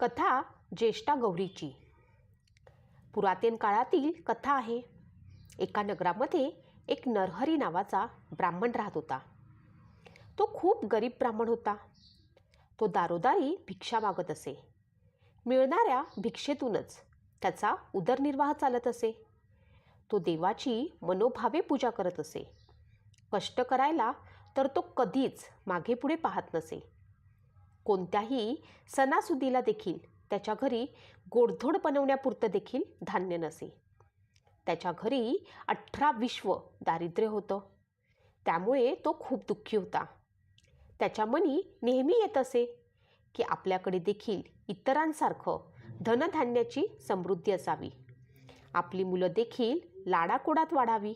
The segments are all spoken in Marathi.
कथा ज्येष्ठा गौरीची. पुरातन काळातील कथा आहे. एका नगरामध्ये एक नरहरी नावाचा ब्राह्मण राहत होता. तो खूप गरीब ब्राह्मण होता. तो दारोदारी भिक्षा मागत असे. मिळणाऱ्या भिक्षेतूनच त्याचा उदरनिर्वाह चालत असे. तो देवाची मनोभावे पूजा करत असे. कष्ट करायला तर तो कधीच मागे पुढे पाहत नसे. कोणत्याही सणासुदीला देखील त्याच्या घरी गोडधोड बनवण्यापुरतं देखील धान्य नसे. त्याच्या घरी अठरा विश्व दारिद्र्य होतं. त्यामुळे तो खूप दुःखी होता. त्याच्या मनी नेहमी येत असे की आपल्याकडे देखील इतरांसारखं धनधान्याची समृद्धी असावी. आपली मुलं देखील लाडाकोडात वाढावी.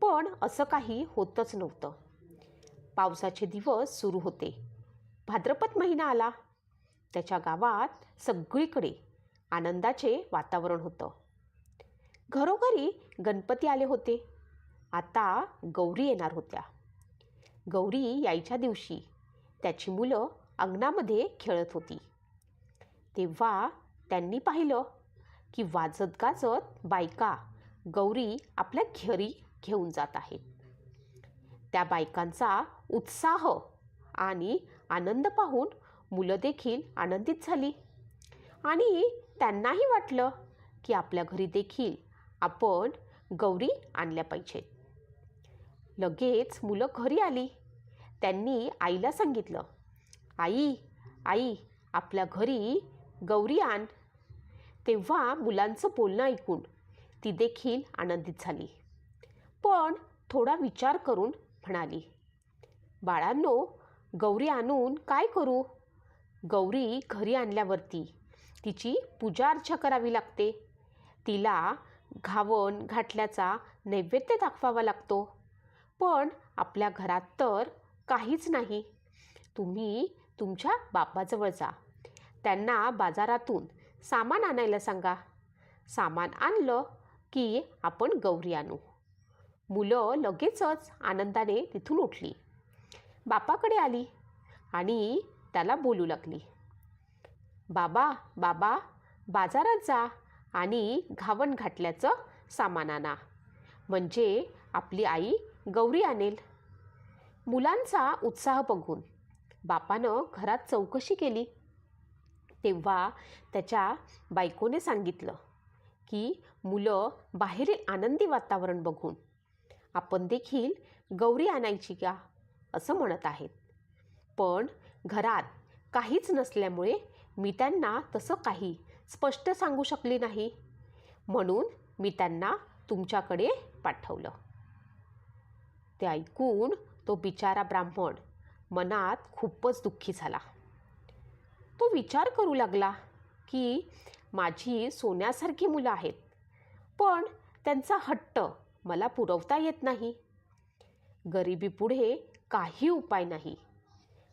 पण असं काही होतच नव्हतं. पावसाचे दिवस सुरू होते. भाद्रपद महिना आला. त्याच्या गावात सगळीकडे आनंदाचे वातावरण होतं. घरोघरी गणपती आले होते. आता गौरी येणार होत्या. गौरी यायच्या दिवशी त्याची मुलं अंगणामध्ये खेळत होती. तेव्हा त्यांनी पाहिलं की वाजत गाजत बायका गौरी आपल्या घरी घेऊन जात आहेत. त्या बायकांचा उत्साह आणि आनंद पाहून मुलं देखील आनंदित झाली. आणि त्यांनाही वाटलं की आपल्या घरी देखील आपण गौरी आणल्या पाहिजेत. लगेच मुलं घरी आली. त्यांनी आईला सांगितलं आई आई आपल्या घरी गौरी आण. तेव्हा मुलांचं बोलणं ऐकून ती देखील आनंदित झाली. पण थोडा विचार करून म्हणाली बाळांनो गौरी आणून काय करू? गौरी घरी आणल्यावरती तिची पूजा अर्चा करावी लागते. तिला घावण घाटल्याचा नैवेद्य दाखवावा लागतो. पण आपल्या घरात तर काहीच नाही. तुम्ही तुमच्या बापाजवळ जा. त्यांना बाजारातून सामान आणायला सांगा. सामान आणलं की आपण गौरी आणू. मुलं लगेचच आनंदाने तिथून उठली. बापाकडे आली आणि त्याला बोलू लागली. बाबा बाबा बाजारात जा आणि घावण घातल्याचं सामान आणा. म्हणजे आपली आई गौरी आणेल. मुलांचा उत्साह बघून बापानं घरात चौकशी केली. तेव्हा त्याच्या बायकोने सांगितलं की मुलं बाहेरील आनंदी वातावरण बघून. आपण देखील गौरी आणायची का? असं म्हणत आहेत. पण घरात काहीच नसल्यामुळे मी त्यांना तसं काही स्पष्ट सांगू शकली नाही. म्हणून मी त्यांना तुमच्याकडे पाठवलं. ते ऐकून तो बिचारा ब्राह्मण मनात खूपच दुःखी झाला. तो विचार करू लागला की माझी सोन्यासारखी मुलं आहेत पण त्यांचा हट्ट मला पुरवता येत नाही. गरिबीपुढे काही उपाय नाही.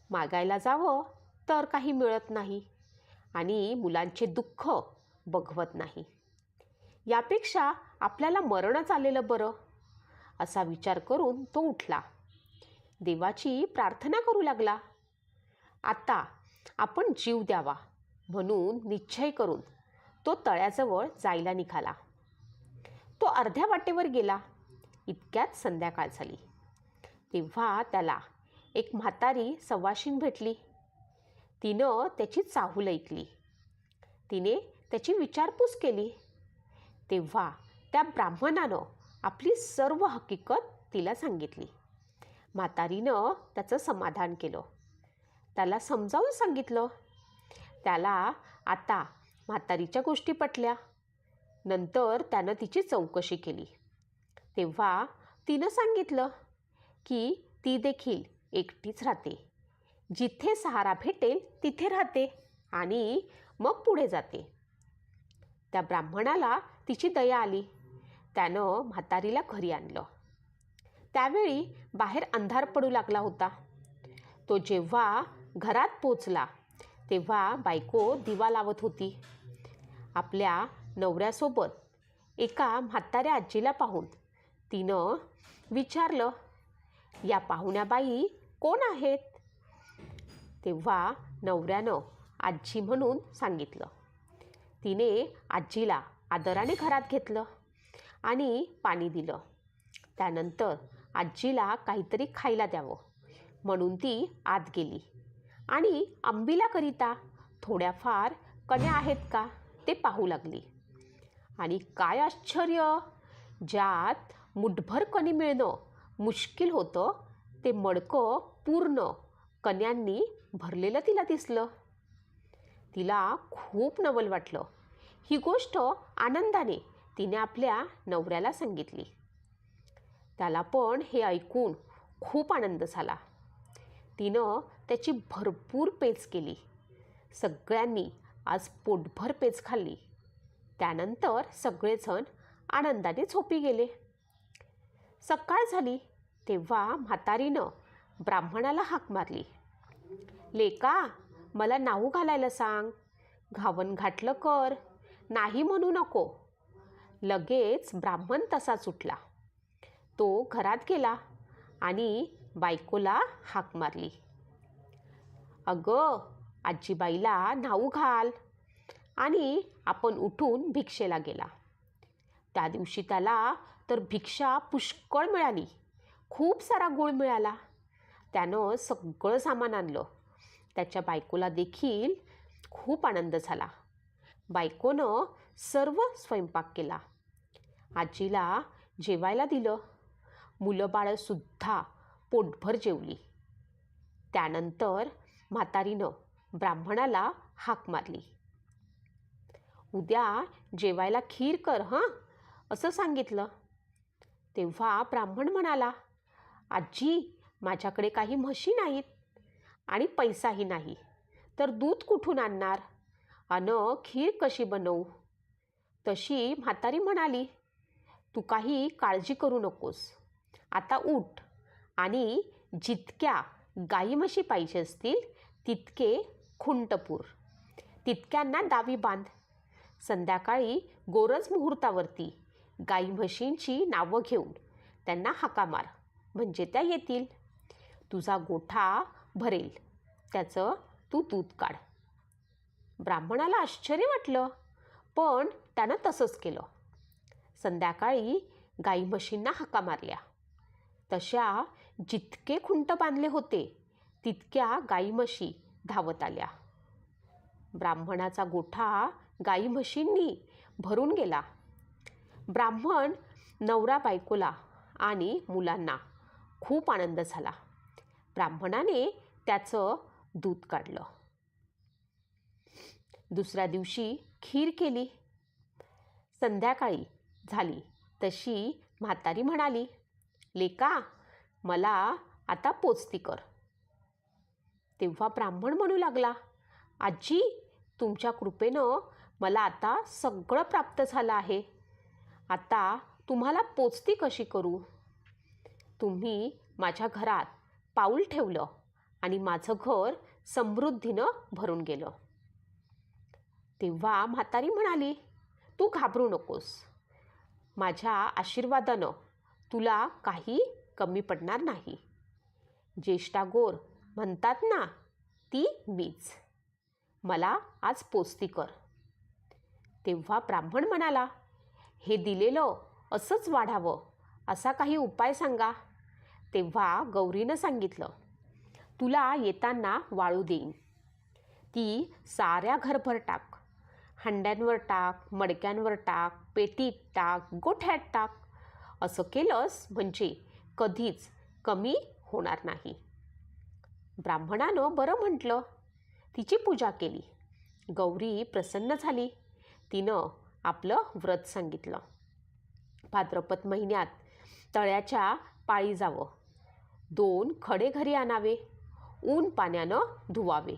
मागायला जावं तर काही मिळत नाही आणि मुलांचे दुःख बघवत नाही. यापेक्षा आपल्याला मरणच आलेलं बरं असा विचार करून तो उठला. देवाची प्रार्थना करू लागला. आता आपण जीव द्यावा म्हणून निश्चय करून तो तळ्याजवळ जायला निघाला. तो अर्ध्या वाटेवर गेला. इतक्यात संध्याकाळ झाली. तेव्हा त्याला एक म्हातारी सवाशीन भेटली. तिनं त्याची चाहूल ऐकली. तिने त्याची विचारपूस केली. तेव्हा त्या ब्राह्मणानं आपली सर्व हकीकत तिला सांगितली. म्हातारीनं त्याचं समाधान केलं. त्याला समजावून सांगितलं. त्याला आता म्हातारीच्या गोष्टी पटल्या. नंतर त्यानं तिची चौकशी केली. तेव्हा तिनं सांगितलं की ती देखील एकटीच राहते. जिथे सहारा भेटेल तिथे राहते आणि मग पुढे जाते. त्या ब्राह्मणाला तिची दया आली. त्यानं म्हातारीला घरी आणलं. त्यावेळी बाहेर अंधार पडू लागला होता. तो जेव्हा घरात पोचला तेव्हा बायको दिवा लावत होती. आपल्या नवऱ्यासोबत एका म्हाताऱ्या आजीला पाहून तिनं विचारलं या पाहुण्याबाई कोण आहेत? तेव्हा नवऱ्यानं आजी म्हणून सांगितलं. तिने आजीला आदराने घरात घेतलं आणि पाणी दिलं. त्यानंतर आजीला काहीतरी खायला द्यावं म्हणून ती आत गेली. आणि आंबीलाकरिता थोड्याफार कण्या आहेत का ते पाहू लागली. आणि काय आश्चर्य! ज्यात मुठभर कणी मिळणं मुश्किल होतं ते मडकं पूर्ण कन्यांनी भरलेलं तिला दिसलं. तिला खूप नवल वाटलं. ही गोष्ट आनंदाने तिने आपल्या नवऱ्याला सांगितली. त्याला पण हे ऐकून खूप आनंद झाला. तिनं त्याची भरपूर पेच केली. सगळ्यांनी आज पोटभर पेच खाल्ली. त्यानंतर सगळेजण आनंदाने झोपी गेले. सकाळ झाली तेव्हा म्हातारीनं ब्राह्मणाला हाक मारली. लेका मला नाहू घालायला सांग. घावन घाटलं कर. नाही म्हणू नको. लगेच ब्राह्मण तसाच उठला तो घरात गेला आणि बायकोला हाक मारली. अगं आजीबाईला नाऊ घाल. आणि आपण उठून भिक्षेला गेला. त्या दिवशी त्याला तर भिक्षा पुष्कळ मिळाली. खूप सारा गुळ मिळाला. त्यानं सगळं सामान आणलं. त्याच्या बायकोला देखील खूप आनंद झाला. बायकोनं सर्व स्वयंपाक केला. आजीला जेवायला दिलं. मुलं बाळंसुद्धा पोटभर जेवली. त्यानंतर म्हातारीनं ब्राह्मणाला हाक मारली. उद्या जेवायला खीर कर हां? असं सांगितलं. तेव्हा ब्राह्मण म्हणाला आजी माझ्याकडे काही म्हशी नाहीत आणि पैसाही नाही तर दूध कुठून आणणार? अन खीर कशी बनवू? तशी म्हातारी म्हणाली तू काही काळजी करू नकोस. आता उठ आणि जितक्या गाई म्हशी पाहिजे असतील तितके खुंटपूर तितक्यांना दावी बांध. संध्याकाळी गोरज मुहूर्तावरती गाई म्हशींची नावं घेऊन त्यांना हाका मार म्हणजे त्या येतील. तुझा गोठा भरेल त्याचं तू दूध काढ. ब्राह्मणाला आश्चर्य वाटलं पण त्यानं तसंच केलं. संध्याकाळी गाई म्हशींना हाका मारल्या. तशा जितके खुंट बांधले होते तितक्या गाई म्हशी धावत आल्या. ब्राह्मणाचा गोठा गाई म्हशींनी भरून गेला. ब्राह्मण नवरा बायकोला आणि मुलांना खूप आनंद झाला. ब्राह्मणाने त्याचं दूध काढलं. दुसऱ्या दिवशी खीर केली. संध्याकाळी झाली तशी म्हातारी म्हणाली लेका मला आता पोचती कर. तेव्हा ब्राह्मण म्हणू लागला आजी तुमच्या कृपेनं मला आता सगळं प्राप्त झालं आहे. आता तुम्हाला पोचती कशी करू? तुम्ही माझ्या घरात पाऊल ठेवलं आणि माझं घर समृद्धीनं भरून गेलं. तेव्हा म्हातारी म्हणाली तू घाबरू नकोस. माझ्या आशीर्वादानं तुला काही कमी पडणार नाही. ज्येष्ठा गोर म्हणतात ना ती मीच. मला आज पोचती कर. तेव्हा ब्राह्मण म्हणाला हे दिलेलं असंच वाढावं असा काही उपाय सांगा. तेव्हा गौरीनं सांगितलं तुला येताना वाळू देईन. ती साऱ्या घरभर टाक. हंड्यांवर टाक मडक्यांवर टाक पेटीत टाक गोठ्यात टाक. असं केलंस म्हणजे कधीच कमी होणार नाही. ब्राह्मणानं बरं म्हटलं. तिची पूजा केली. गौरी प्रसन्न झाली. तिनं आपलं व्रत सांगितलं. भाद्रपद महिन्यात तळ्याच्या पाळी जावं. दोन खडे घरी आणावे. ऊन पाण्यानं धुवावे.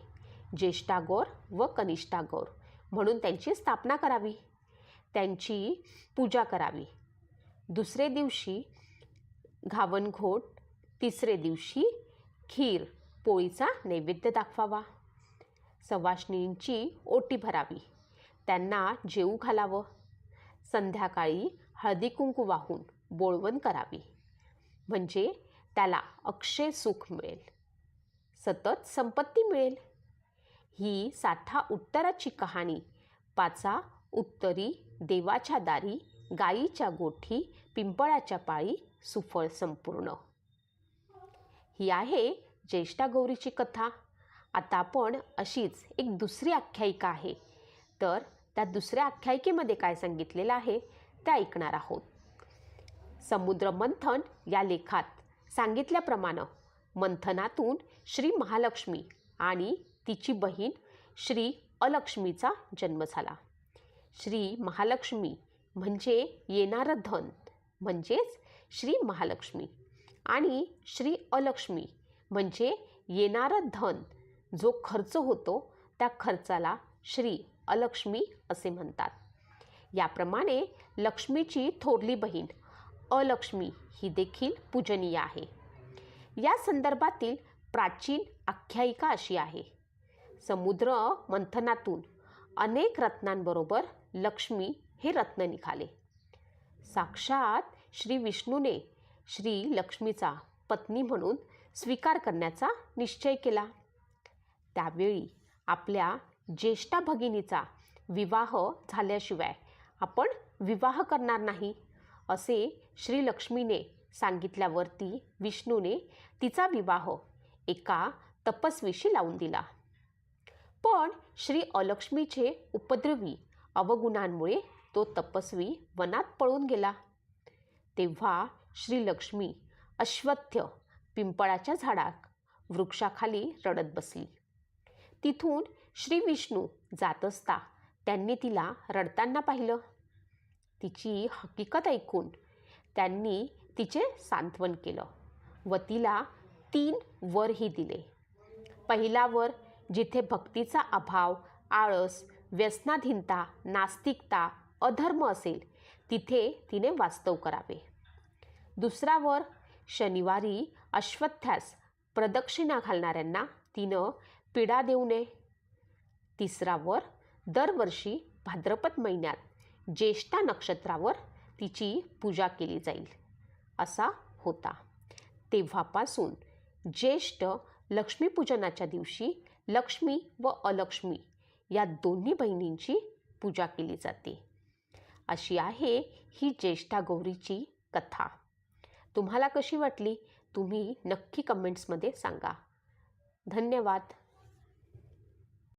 ज्येष्ठागौर व कनिष्ठागौर म्हणून त्यांची स्थापना करावी. त्यांची पूजा करावी. दुसरे दिवशी घावणघोट तिसरे दिवशी खीर पोळीचा नैवेद्य दाखवावा. सवाष्णींची ओटी भरावी. त्यांना जेऊ घालावं. संध्याकाळी हळदी कुंकू वाहून बोळवण करावी. म्हणजे त्याला अक्षय सुख मिळेल. सतत संपत्ती मिळेल. ही साठा उत्तराची कहाणी पाचा उत्तरी देवाच्या दारी गाईच्या गोठी पिंपळाच्या पाळी सुफळ संपूर्ण. ही आहे ज्येष्ठा गौरीची कथा. आता आपण अशीच एक दुसरी आख्यायिका आहे. तर त्या दुसऱ्या आख्यायिकेमध्ये काय सांगितलेलं आहे ते ऐकणार आहोत. समुद्र मंथन या लेखात सांगितल्याप्रमाणे मंथनातून श्री महालक्ष्मी आणि तिची बहीण श्री अलक्ष्मीचा जन्म झाला. श्री महालक्ष्मी म्हणजे येणारं धन म्हणजेच श्री महालक्ष्मी आणि श्री अलक्ष्मी म्हणजे येणारं धन जो खर्च होतो त्या खर्चाला श्री अलक्ष्मी असे म्हणतात. याप्रमाणे लक्ष्मीची थोरली बहीण अलक्ष्मी ही देखील पूजनीय आहे. या संदर्भातील प्राचीन आख्यायिका अशी आहे. समुद्र मंथनातून अनेक रत्नांबरोबर लक्ष्मी हे रत्न निघाले. साक्षात श्री विष्णूने श्री लक्ष्मीचा पत्नी म्हणून स्वीकार करण्याचा निश्चय केला. त्यावेळी आपल्या ज्येष्ठा भगिनीचा विवाह झाल्याशिवाय आपण विवाह करणार नाही असे श्रीलक्ष्मीने सांगितल्यावरती विष्णूने तिचा विवाह एका तपस्वीशी लावून दिला. पण श्री अलक्ष्मीचे उपद्रवी अवगुणांमुळे तो तपस्वी वनात पळून गेला. तेव्हा श्रीलक्ष्मी अश्वत्थ पिंपळाच्या झाडात वृक्षाखाली रडत बसली. तिथून श्री विष्णू जात असता त्यांनी तिला रडताना पाहिलं. तिची हकीकत ऐकून त्यांनी तिचे सांत्वन केलं व तिला तीन वरही दिले. पहिला वर जिथे भक्तीचा अभाव आळस व्यसनाधीनता नास्तिकता अधर्म असेल तिथे तिने वास्तव करावे. दुसरा वर शनिवारी अश्वत्थ्यास प्रदक्षिणा घालणाऱ्यांना तिनं पीडा देऊ नये. तिसरा वर दरवर्षी भाद्रपद महिन्यात ज्येष्ठा नक्षत्रावर तिची पूजा केली जाईल. असा होता. तेव्हापासून ज्येष्ठ लक्ष्मीपूजनाच्या दिवशी लक्ष्मी व अलक्ष्मी या दोन्ही बहिणींची पूजा केली जाते. अशी आहे ही ज्येष्ठा गौरीची कथा. तुम्हाला कशी वाटली? तुम्ही नक्की कमेंट्समध्ये सांगा. धन्यवाद.